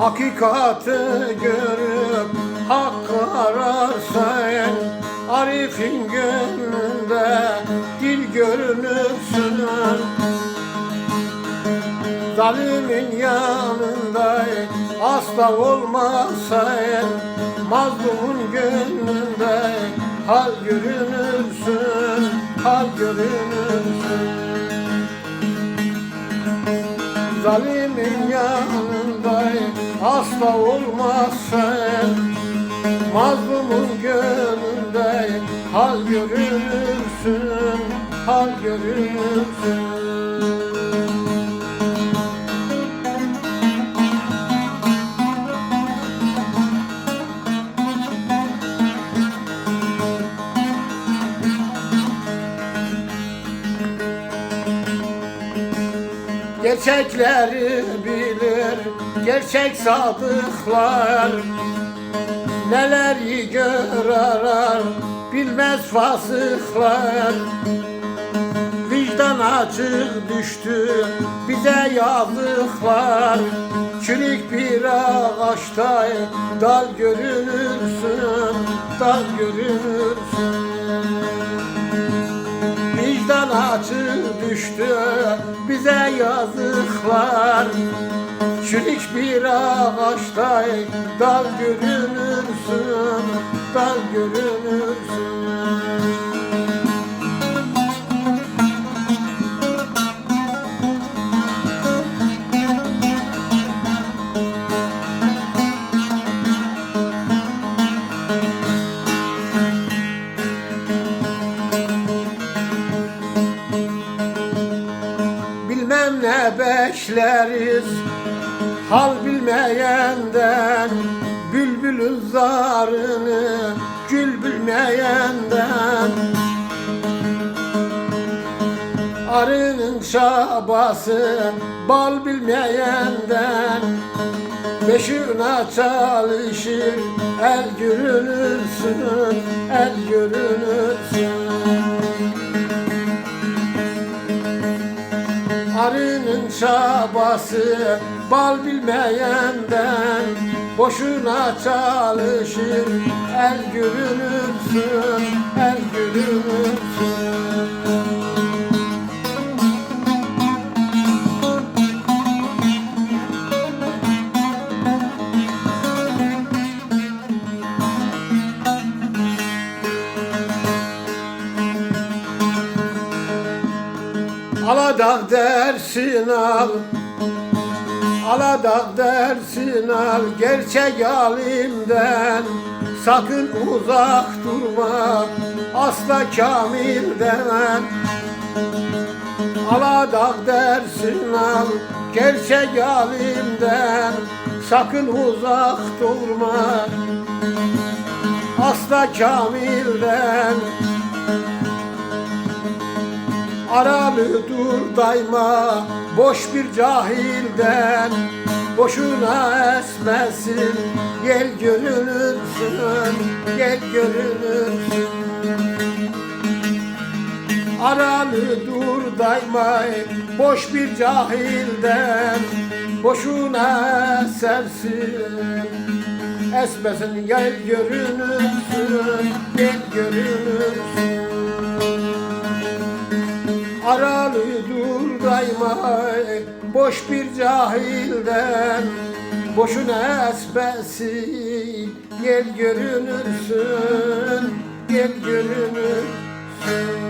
Hakikati görüp hakkı ararsan Arif'in gönlünde dil görünürsün. Zalimin yanında asla olmasan Mazlumun gönlünde hal görünürsün Hal görünürsün Zalimin yanında asla olmazsan Mazlumun gönlünde hal görünürsün Hal görünürsün Gerçekleri bilir gerçek sadıklar. Neleri görer bilmez fasıklar. Vicdan açık düştü bize yazıklar. Çürük bir ağaçta dal görünürsün, dal görünürsün Vicdan açık düştü bize yazıklar Çürük bir ağaçta dal görünürsün, dal görünürsün bekleriz Hal bilmeyenden Bülbülün zarını Gül bilmeyenden Arının çabası Bal bilmeyenden. Beşine çalışır El görünürsün El görünürsün Arının çabası bal bilmeyenden Boşuna çalışır el görünürsün, Aladağ dersin al. Aladağ dersin al Gerçek alimden. Sakın uzak durma Asla kamilden Aladağ dersin al Gerçek alimden. Sakın uzak durma Asla kamilden Aralı dur daima boş bir cahilden. Boşuna esmesin gel görünürsün gel görünürsün Aralı dur daima boş bir cahilden. Boşuna esersin esmesin gel görünürsün gel görünürsün Aralı dur daima boş bir cahilden. Boşuna esmesin gel görünürsün gel görünürsün